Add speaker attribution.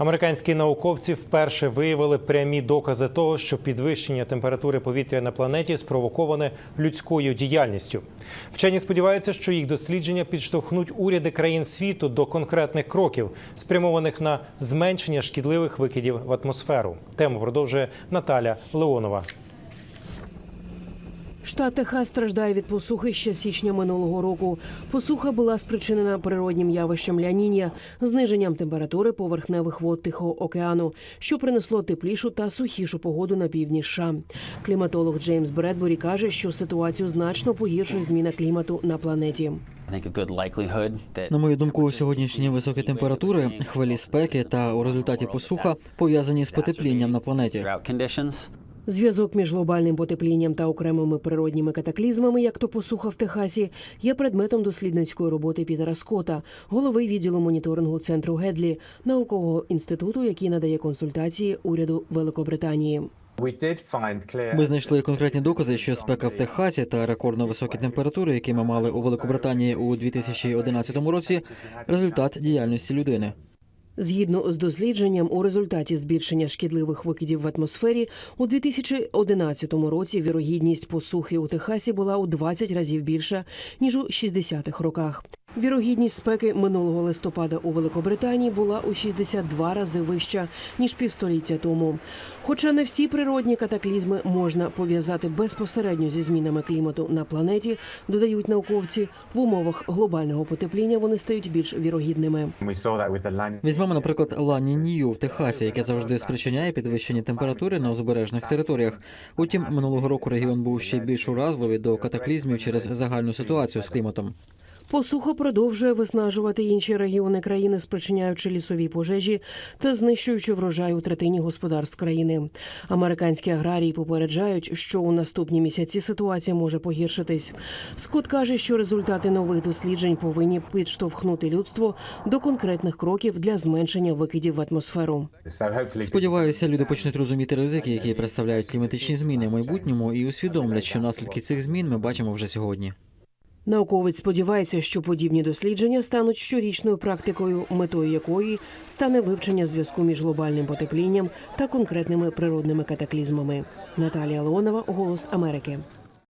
Speaker 1: Американські науковці вперше виявили прямі докази того, що підвищення температури повітря на планеті спровоковане людською діяльністю. Вчені сподіваються, що їх дослідження підштовхнуть уряди країн світу до конкретних кроків, спрямованих на зменшення шкідливих викидів в атмосферу. Тему продовжує Наталя Леонова.
Speaker 2: Штат Техас страждає від посухи ще з січня минулого року. Посуха була спричинена природнім явищем ляніння, зниженням температури поверхневих вод Тихого океану, що принесло теплішу та сухішу погоду на півдні США. Кліматолог Джеймс Бредбурі каже, що ситуацію значно погіршує зміна клімату на планеті.
Speaker 3: На мою думку, сьогоднішні високі температури, хвилі спеки та у результаті посуха пов'язані з потеплінням на планеті.
Speaker 2: Зв'язок між глобальним потеплінням та окремими природніми катаклізмами, як то посуха в Техасі, є предметом дослідницької роботи Пітера Скотта, голови відділу моніторингу центру Гедлі, наукового інституту, який надає консультації уряду Великобританії.
Speaker 3: Ми знайшли конкретні докази, що спека в Техасі та рекордно високі температури, які ми мали у Великобританії у 2011 році, результат діяльності людини.
Speaker 2: Згідно з дослідженням, у результаті збільшення шкідливих викидів в атмосфері у 2011 році вірогідність посухи у Техасі була у 20 разів більша ніж у 60-х роках. Вірогідність спеки минулого листопада у Великобританії була у 62 рази вища ніж півстоліття тому. Хоча не всі природні катаклізми можна пов'язати безпосередньо зі змінами клімату на планеті, додають науковці, в умовах глобального потепління вони стають більш вірогідними.
Speaker 3: Візьмемо, наприклад, Лані Нью в Техасі, яке завжди спричиняє підвищення температури на узбережних територіях. Утім, минулого року регіон був ще більш уразливий до катаклізмів через загальну ситуацію з кліматом.
Speaker 2: Посуха продовжує виснажувати інші регіони країни, спричиняючи лісові пожежі та знищуючи врожай у третині господарств країни. Американські аграрії попереджають, що у наступні місяці ситуація може погіршитись. Скот каже, що результати нових досліджень повинні підштовхнути людство до конкретних кроків для зменшення викидів в атмосферу.
Speaker 3: Сподіваюся, люди почнуть розуміти ризики, які представляють кліматичні зміни в майбутньому, і усвідомлять, що наслідки цих змін ми бачимо вже сьогодні.
Speaker 2: Науковець сподівається, що подібні дослідження стануть щорічною практикою, метою якої стане вивчення зв'язку між глобальним потеплінням та конкретними природними катаклізмами. Наталія Леонова, Голос Америки.